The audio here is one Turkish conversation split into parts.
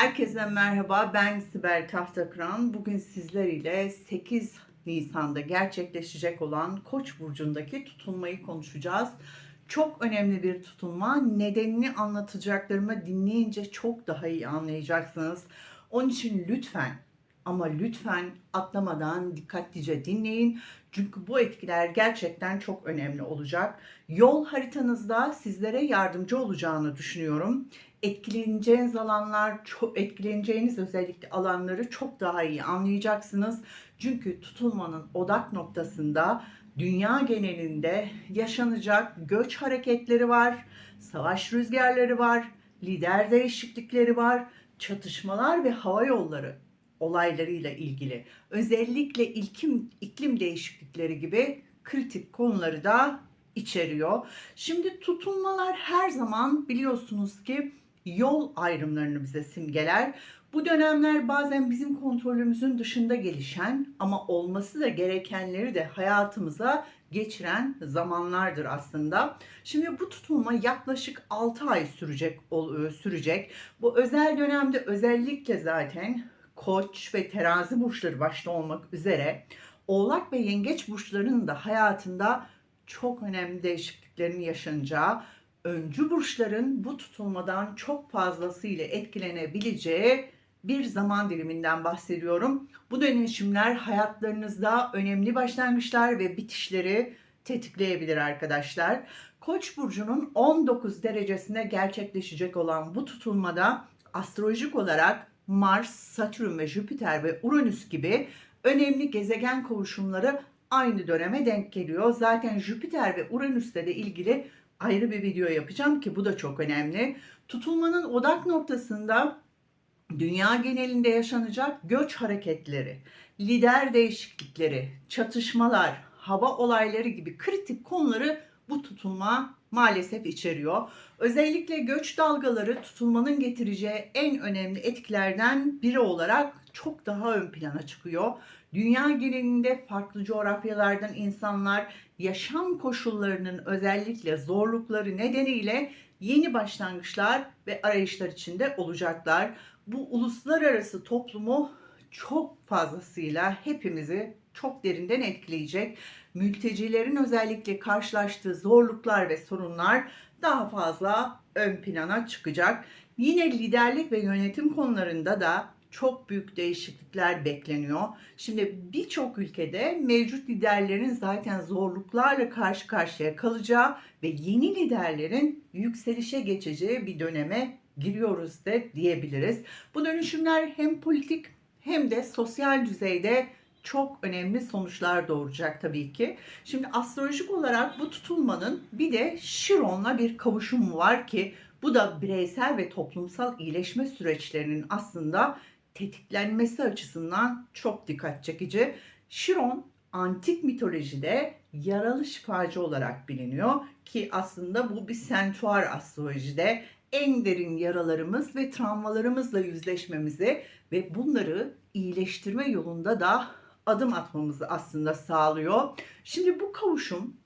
Herkese merhaba. Ben Sibel Tahtakıran. Bugün sizler ile 8 Nisan'da gerçekleşecek olan Koç burcundaki tutulmayı konuşacağız. Çok önemli bir tutulma. Nedenini anlatacaklarımı dinleyince çok daha iyi anlayacaksınız. Onun için lütfen ama lütfen atlamadan dikkatlice dinleyin. Çünkü bu etkiler gerçekten çok önemli olacak. Yol haritanızda sizlere yardımcı olacağını düşünüyorum. Etkileneceğiniz alanlar, çok etkileneceğiniz özellikle alanları çok daha iyi anlayacaksınız. Çünkü tutulmanın odak noktasında dünya genelinde yaşanacak göç hareketleri var, savaş rüzgarları var, lider değişiklikleri var, çatışmalar ve hava yolları olaylarıyla ilgili özellikle iklim, iklim değişiklikleri gibi kritik konuları da içeriyor. Şimdi tutulmalar her zaman biliyorsunuz ki yol ayrımlarını bize simgeler. Bu dönemler bazen bizim kontrolümüzün dışında gelişen ama olması da gerekenleri de hayatımıza geçiren zamanlardır aslında. Şimdi bu tutulma yaklaşık 6 ay sürecek sürecek. Bu özel dönemde özellikle zaten Koç ve Terazi burçları başta olmak üzere Oğlak ve Yengeç burçlarının da hayatında çok önemli değişikliklerin yaşanacağı, öncü burçların bu tutulmadan çok fazlasıyla etkilenebileceği bir zaman diliminden bahsediyorum. Bu dönüşümler hayatlarınızda önemli başlangıçlar ve bitişleri tetikleyebilir arkadaşlar. Koç burcunun 19 derecesine gerçekleşecek olan bu tutulmada astrolojik olarak Mars, Satürn ve Jüpiter ve Uranüs gibi önemli gezegen kavuşumları aynı döneme denk geliyor. Zaten Jüpiter ve Uranüs'le de ilgili ayrı bir video yapacağım ki bu da çok önemli. Tutulmanın odak noktasında dünya genelinde yaşanacak göç hareketleri, lider değişiklikleri, çatışmalar, hava olayları gibi kritik konuları bu tutulma maalesef içeriyor. Özellikle göç dalgaları tutulmanın getireceği en önemli etkilerden biri olarak çok daha ön plana çıkıyor. Dünya genelinde farklı coğrafyalardan insanlar yaşam koşullarının özellikle zorlukları nedeniyle yeni başlangıçlar ve arayışlar içinde olacaklar. Bu uluslararası toplumu çok fazlasıyla hepimizi çok derinden etkileyecek. Mültecilerin özellikle karşılaştığı zorluklar ve sorunlar daha fazla ön plana çıkacak. Yine liderlik ve yönetim konularında da çok büyük değişiklikler bekleniyor. Şimdi birçok ülkede mevcut liderlerin zaten zorluklarla karşı karşıya kalacağı ve yeni liderlerin yükselişe geçeceği bir döneme giriyoruz de diyebiliriz. Bu dönüşümler hem politik hem de sosyal düzeyde çok önemli sonuçlar doğuracak tabii ki. Şimdi astrolojik olarak bu tutulmanın bir de Şiron'la bir kavuşumu var ki bu da bireysel ve toplumsal iyileşme süreçlerinin aslında tetiklenmesi açısından çok dikkat çekici. Şiron antik mitolojide yaralı şifacı olarak biliniyor ki aslında bu bir sentuar astrolojide en derin yaralarımız ve travmalarımızla yüzleşmemizi ve bunları iyileştirme yolunda da adım atmamızı aslında sağlıyor. Şimdi bu kavuşum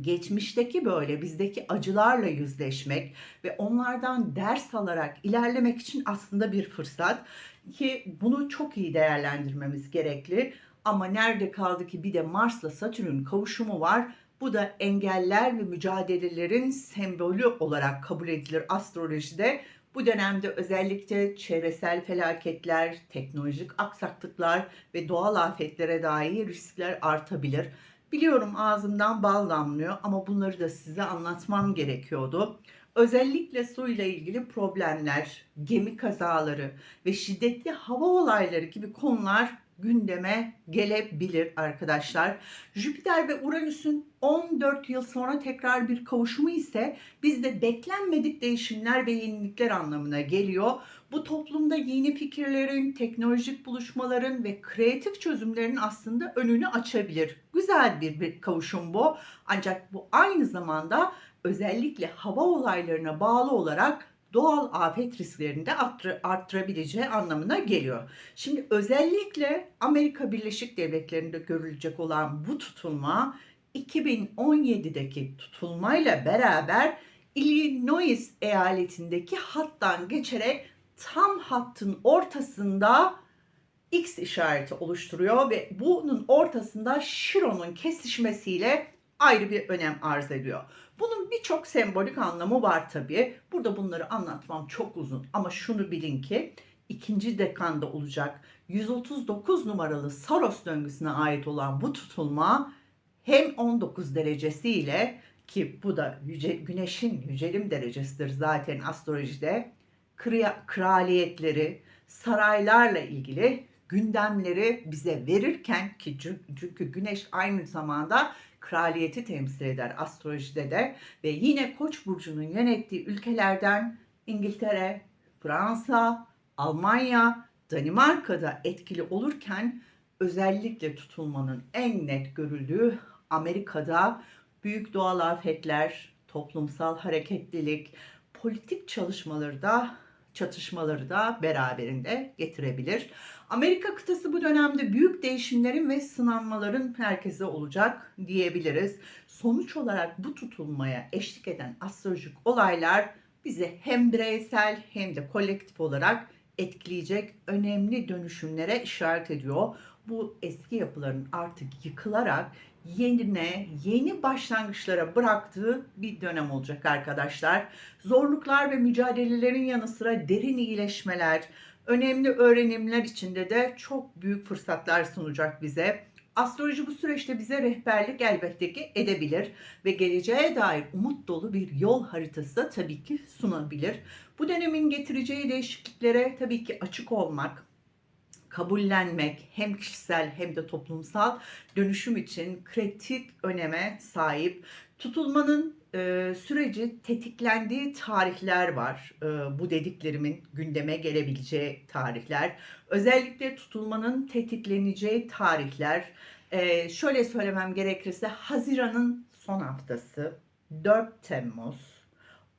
geçmişteki böyle bizdeki acılarla yüzleşmek ve onlardan ders alarak ilerlemek için aslında bir fırsat ki bunu çok iyi değerlendirmemiz gerekli. Ama nerede kaldı ki bir de Mars'la Satürn kavuşumu var. Bu da engeller ve mücadelelerin sembolü olarak kabul edilir astrolojide. Bu dönemde özellikle çevresel felaketler, teknolojik aksaklıklar ve doğal afetlere dair riskler artabilir. Biliyorum ağzımdan bal damlıyor ama bunları da size anlatmam gerekiyordu. Özellikle su ile ilgili problemler, gemi kazaları ve şiddetli hava olayları gibi konular gündeme gelebilir arkadaşlar. Jüpiter ve Uranüs'ün 14 yıl sonra tekrar bir kavuşumu ise bizde beklenmedik değişimler ve yenilikler anlamına geliyor. Bu toplumda yeni fikirlerin, teknolojik buluşmaların ve kreatif çözümlerin aslında önünü açabilir. Güzel bir, bir kavuşum bu. Ancak bu aynı zamanda özellikle hava olaylarına bağlı olarak doğal afet risklerini de arttırabileceği anlamına geliyor. Şimdi özellikle Amerika Birleşik Devletleri'nde görülecek olan bu tutulma 2017'deki tutulmayla beraber Illinois eyaletindeki hattan geçerek tam hattın ortasında X işareti oluşturuyor ve bunun ortasında Şiron'un kesişmesiyle ayrı bir önem arz ediyor. Bunun birçok sembolik anlamı var tabii. Burada bunları anlatmam çok uzun ama şunu bilin ki ikinci dekanda olacak 139 numaralı Saros döngüsüne ait olan bu tutulma hem 19 derecesiyle ki bu da yüce, güneşin yücelim derecesidir zaten astrolojide kıra- kraliyetleri, saraylarla ilgili gündemleri bize verirken ki çü- çünkü güneş aynı zamanda kraliyeti temsil eder astrolojide de ve yine Koç burcunun yönettiği ülkelerden İngiltere, Fransa, Almanya, Danimarka'da etkili olurken özellikle tutulmanın en net görüldüğü Amerika'da büyük doğal afetler, toplumsal hareketlilik, politik çalışmaları da çatışmaları da beraberinde getirebilir. Amerika kıtası bu dönemde büyük değişimlerin ve sınanmaların merkezi olacak diyebiliriz. Sonuç olarak bu tutulmaya eşlik eden astrolojik olaylar bizi hem bireysel hem de kolektif olarak etkileyecek önemli dönüşümlere işaret ediyor. Bu eski yapıların artık yıkılarak yenine, yeni başlangıçlara bıraktığı bir dönem olacak arkadaşlar. Zorluklar ve mücadelelerin yanı sıra derin iyileşmeler, önemli öğrenimler içinde de çok büyük fırsatlar sunacak bize. Astroloji bu süreçte bize rehberlik elbette ki edebilir ve geleceğe dair umut dolu bir yol haritası da tabii ki sunabilir. Bu dönemin getireceği değişikliklere tabii ki açık olmak, kabullenmek hem kişisel hem de toplumsal dönüşüm için kritik öneme sahip. Tutulmanın e, süreci tetiklendiği tarihler var. E, bu dediklerimin gündeme gelebileceği tarihler. Özellikle tutulmanın tetikleneceği tarihler. E, şöyle söylemem gerekirse Haziran'ın son haftası 4 Temmuz,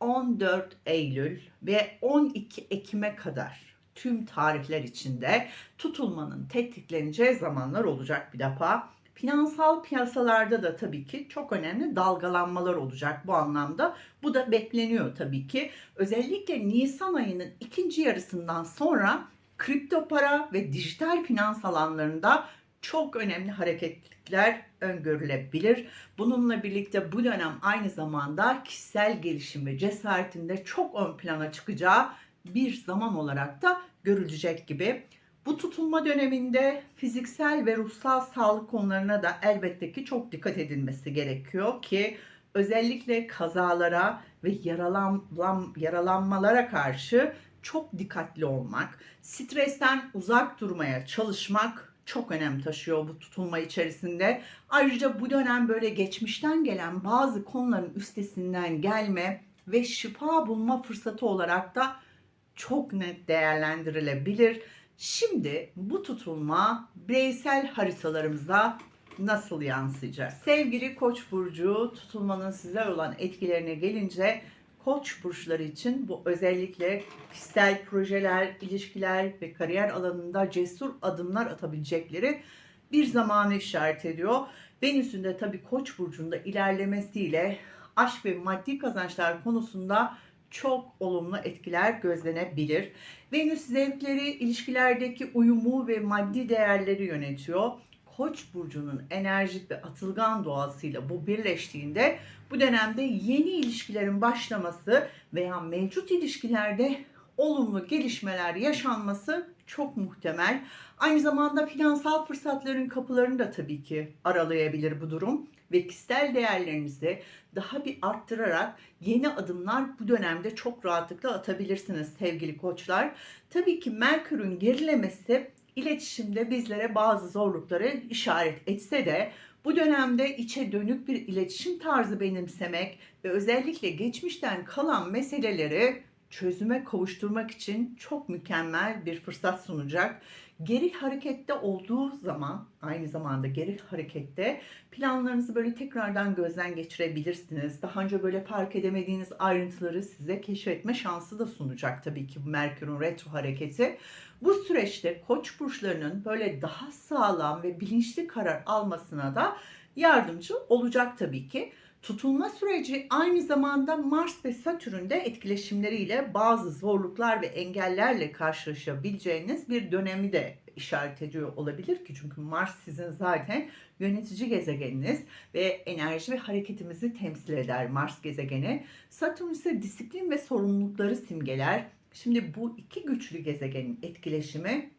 14 Eylül ve 12 Ekim'e kadar tüm tarihler içinde tutulmanın tetikleneceği zamanlar olacak bir defa. Finansal piyasalarda da tabii ki çok önemli dalgalanmalar olacak bu anlamda. Bu da bekleniyor tabii ki. Özellikle Nisan ayının ikinci yarısından sonra kripto para ve dijital finans alanlarında çok önemli hareketlilikler öngörülebilir. Bununla birlikte bu dönem aynı zamanda kişisel gelişim ve cesaretinde çok ön plana çıkacağı bir zaman olarak da görülecek gibi. Bu tutulma döneminde fiziksel ve ruhsal sağlık konularına da elbette ki çok dikkat edilmesi gerekiyor ki özellikle kazalara ve yaralan, yaralanmalara karşı çok dikkatli olmak, stresten uzak durmaya çalışmak çok önem taşıyor bu tutulma içerisinde. Ayrıca bu dönem böyle geçmişten gelen bazı konuların üstesinden gelme ve şifa bulma fırsatı olarak da çok net değerlendirilebilir. Şimdi bu tutulma bireysel haritalarımıza nasıl yansıyacak? Sevgili Koç burcu tutulmanın size olan etkilerine gelince Koç burçları için bu özellikle kişisel projeler, ilişkiler ve kariyer alanında cesur adımlar atabilecekleri bir zamanı işaret ediyor. Venüs'ün de tabii Koç burcunda ilerlemesiyle aşk ve maddi kazançlar konusunda çok olumlu etkiler gözlenebilir. Venüs zevkleri, ilişkilerdeki uyumu ve maddi değerleri yönetiyor. Koç burcunun enerjik ve atılgan doğasıyla bu birleştiğinde bu dönemde yeni ilişkilerin başlaması veya mevcut ilişkilerde olumlu gelişmeler yaşanması çok muhtemel. Aynı zamanda finansal fırsatların kapılarını da tabii ki aralayabilir bu durum ve kişisel değerlerinizi daha bir arttırarak yeni adımlar bu dönemde çok rahatlıkla atabilirsiniz sevgili koçlar. Tabii ki Merkür'ün gerilemesi iletişimde bizlere bazı zorlukları işaret etse de bu dönemde içe dönük bir iletişim tarzı benimsemek ve özellikle geçmişten kalan meseleleri çözüme kavuşturmak için çok mükemmel bir fırsat sunacak. Geri harekette olduğu zaman aynı zamanda geri harekette planlarınızı böyle tekrardan gözden geçirebilirsiniz. Daha önce böyle fark edemediğiniz ayrıntıları size keşfetme şansı da sunacak tabii ki Merkür'ün retro hareketi. Bu süreçte koç burçlarının böyle daha sağlam ve bilinçli karar almasına da yardımcı olacak tabii ki. Tutulma süreci aynı zamanda Mars ve Satürn'de etkileşimleriyle bazı zorluklar ve engellerle karşılaşabileceğiniz bir dönemi de işaret ediyor olabilir ki çünkü Mars sizin zaten yönetici gezegeniniz ve enerji ve hareketimizi temsil eder Mars gezegeni. Satürn ise disiplin ve sorumlulukları simgeler. Şimdi bu iki güçlü gezegenin etkileşimi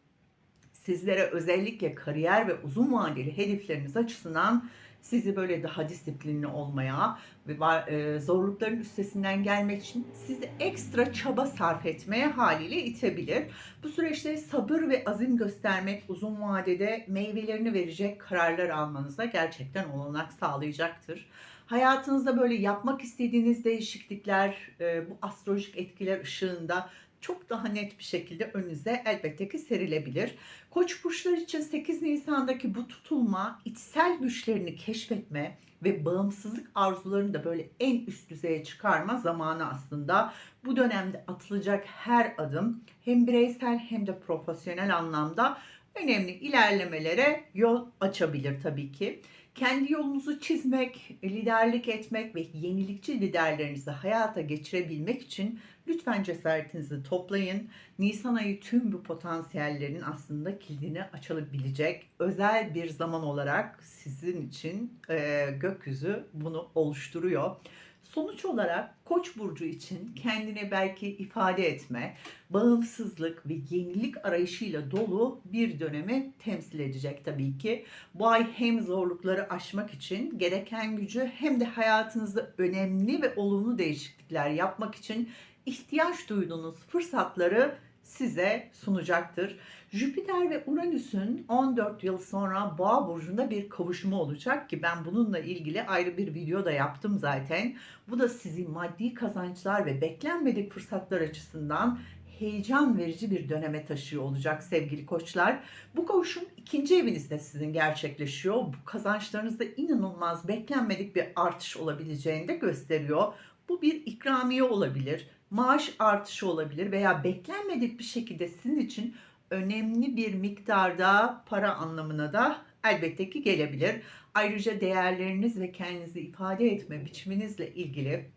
sizlere özellikle kariyer ve uzun vadeli hedefleriniz açısından sizi böyle daha disiplinli olmaya ve e, zorlukların üstesinden gelmek için sizi ekstra çaba sarf etmeye haliyle itebilir. Bu süreçte sabır ve azim göstermek uzun vadede meyvelerini verecek kararlar almanıza gerçekten olanak sağlayacaktır. Hayatınızda böyle yapmak istediğiniz değişiklikler e, bu astrolojik etkiler ışığında çok daha net bir şekilde önünüze elbette ki serilebilir. Koç burçları için 8 Nisan'daki bu tutulma içsel güçlerini keşfetme ve bağımsızlık arzularını da böyle en üst düzeye çıkarma zamanı aslında. Bu dönemde atılacak her adım hem bireysel hem de profesyonel anlamda önemli ilerlemelere yol açabilir tabii ki. Kendi yolunuzu çizmek, liderlik etmek ve yenilikçi liderlerinizi hayata geçirebilmek için lütfen cesaretinizi toplayın. Nisan ayı tüm bu potansiyellerin aslında kilidini açabilecek özel bir zaman olarak sizin için e, gökyüzü bunu oluşturuyor. Sonuç olarak Koç burcu için kendini belki ifade etme, bağımsızlık ve yenilik arayışıyla dolu bir dönemi temsil edecek tabii ki. Bu ay hem zorlukları aşmak için gereken gücü hem de hayatınızda önemli ve olumlu değişiklikler yapmak için ihtiyaç duyduğunuz fırsatları size sunacaktır. Jüpiter ve Uranüs'ün 14 yıl sonra Boğa burcunda bir kavuşumu olacak ki ben bununla ilgili ayrı bir video da yaptım zaten. Bu da sizi maddi kazançlar ve beklenmedik fırsatlar açısından heyecan verici bir döneme taşıyor olacak sevgili koçlar. Bu kavuşum ikinci evinizde sizin gerçekleşiyor. Bu kazançlarınızda inanılmaz beklenmedik bir artış olabileceğini de gösteriyor. Bu bir ikramiye olabilir, maaş artışı olabilir veya beklenmedik bir şekilde sizin için önemli bir miktarda para anlamına da elbette ki gelebilir. Ayrıca değerleriniz ve kendinizi ifade etme biçiminizle ilgili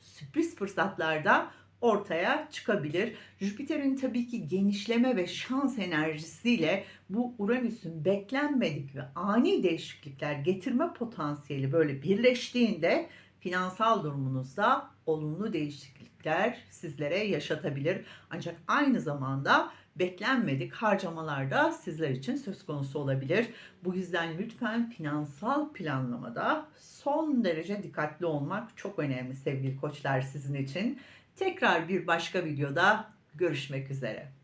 sürpriz fırsatlar da ortaya çıkabilir. Jüpiter'in tabii ki genişleme ve şans enerjisiyle bu Uranüs'ün beklenmedik ve ani değişiklikler getirme potansiyeli böyle birleştiğinde finansal durumunuzda olumlu değişiklikler sizlere yaşatabilir. Ancak aynı zamanda beklenmedik harcamalar da sizler için söz konusu olabilir. Bu yüzden lütfen finansal planlamada son derece dikkatli olmak çok önemli sevgili koçlar sizin için. Tekrar bir başka videoda görüşmek üzere.